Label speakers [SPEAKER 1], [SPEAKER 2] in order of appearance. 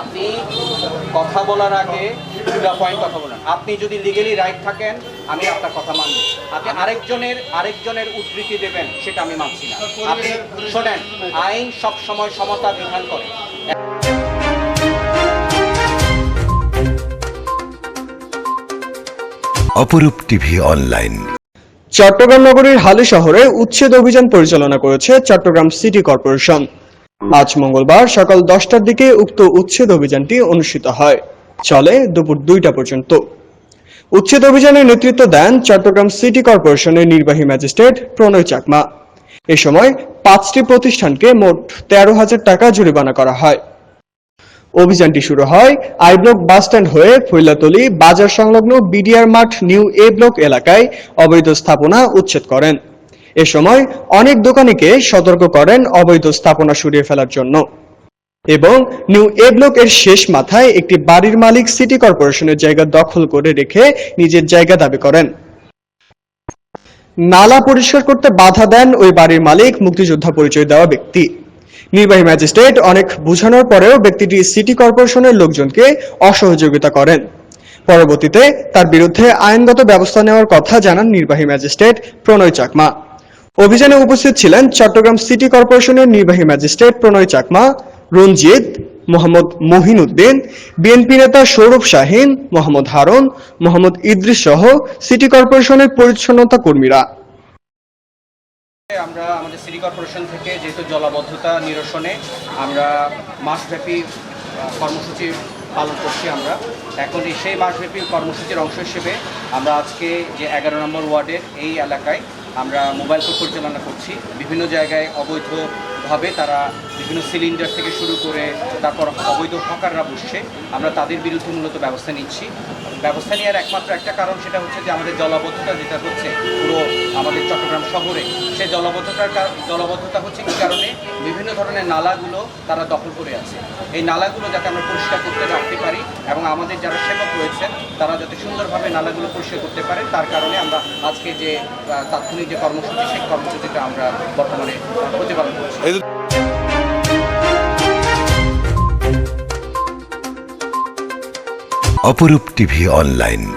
[SPEAKER 1] আপনি কথা বলার আগে দুটা পয়েন্ট কথা বলেন। আপনি যদি লিগেলি রাইট থাকেন, আমি আপনার কথা মানব আপনি আরেকজনের আরেকজনের উদ্ধৃতি দেবেন, সেটা আমি মানছি না। আপনি শোনেন, আইন সব সময় সমতা বিধান করে।
[SPEAKER 2] অপরূপ টিভি অনলাইন
[SPEAKER 3] চট্টগ্রাম নগরীর হালি শহরে উচ্ছেদ অভিযান পরিচালনা করেছে চট্টগ্রাম সিটি কর্পোরেশন। আজ মঙ্গলবার সকাল দশটার দিকে উক্ত উচ্ছেদ অভিযানটি অনুষ্ঠিত হয়। চলে দুপুর দুইটা পর্যন্ত। উচ্ছেদ অভিযানের নেতৃত্ব দেন চট্টগ্রাম সিটি কর্পোরেশনের নির্বাহী ম্যাজিস্ট্রেট প্রণয় চাকমা। এ সময় পাঁচটি প্রতিষ্ঠানকে মোট তেরো হাজার টাকা জরিমানা করা হয়। অভিযানটি শুরু হয় আই ব্লক বাসস্ট্যান্ড হয়ে ফৈলাতলি বাজার সংলগ্ন বিডিআর মাঠ নিউ এ ব্লক এলাকায় অবৈধ স্থাপনা উচ্ছেদ করেন। এ সময় অনেক দোকানীকে সতর্ক করেন অবৈধ স্থাপনা সরিয়ে ফেলার জন্য। এবং নিউ এ ব্লক এর শেষ মাথায় একটি বাড়ির মালিক সিটি কর্পোরেশনের জায়গা দখল করে রেখে নিজের জায়গা দাবি করেন। নালা পরিষ্কার করতে বাধা দেন ওই বাড়ির মালিক, মুক্তিযোদ্ধা পরিচয় দেওয়া ব্যক্তি। নির্বাহী ম্যাজিস্ট্রেট অনেক বোঝানোর পরেও ব্যক্তিটি সিটি কর্পোরেশনের লোকজনকে অসহযোগিতা করেন। পরবর্তীতে তার বিরুদ্ধে আইনগত ব্যবস্থা নেওয়ার কথা জানান নির্বাহী ম্যাজিস্ট্রেট প্রণয় চাকমা। অভিযানে উপস্থিত ছিলেন চট্টগ্রাম সিটি কর্পোরেশনের নির্বাহী ম্যাজিস্ট্রেট প্রণয় চাকমা, রঞ্জিত, মোহাম্মদ মহিনুদ্দিন, বিএনপি নেতা সৌরভ শাহিন, মোহাম্মদ হারুন, মোহাম্মদ ইদ্রিস সহ সিটি কর্পোরেশনের পরিচ্ছন্নতা কর্মীরা।
[SPEAKER 1] আমরা আমাদের সিটি কর্পোরেশন থেকে যেহেতু জলাবদ্ধতা নিরসনে আমরা মাসব্যাপী কর্মসূচি পালন করছি আমরা। এখন সেই মাসব্যাপী কর্মসূচির অংশ হিসেবে আমরা আজকে যে এগারো নম্বর ওয়ার্ডের এই এলাকায় আমরা মোবাইল পরিচালনা করছি। বিভিন্ন জায়গায় অবৈধভাবে তারা বিভিন্ন সিলিন্ডার থেকে শুরু করে তারপর অবৈধ হকাররা বসছে। আমরা তাদের বিরুদ্ধে মূলত ব্যবস্থা নিচ্ছি। ব্যবস্থা নেওয়ার একমাত্র একটা কারণ সেটা হচ্ছে যে আমাদের জলাবদ্ধতা যেটা হচ্ছে পুরো আমাদের চট্টগ্রাম শহরে, সেই জলাবদ্ধতার জলাবদ্ধতা হচ্ছে কি কারণে বিভিন্ন ধরনের নালাগুলো তারা দখল করে আছে। এই নালাগুলো যাতে আমরা পরিষ্কার করতে রাখতে পারি এবং আমাদের যারা সেবক রয়েছেন, তারা যাতে সুন্দরভাবে নালাগুলো পরিষ্কার করতে পারে, তার কারণে আমরা আজকে যে তাৎক্ষণিক যে কর্মসূচি, সেই কর্মসূচিটা আমরা বর্তমানে প্রতিপালন করছি।
[SPEAKER 2] অপরূপ টিভি অনলাইন।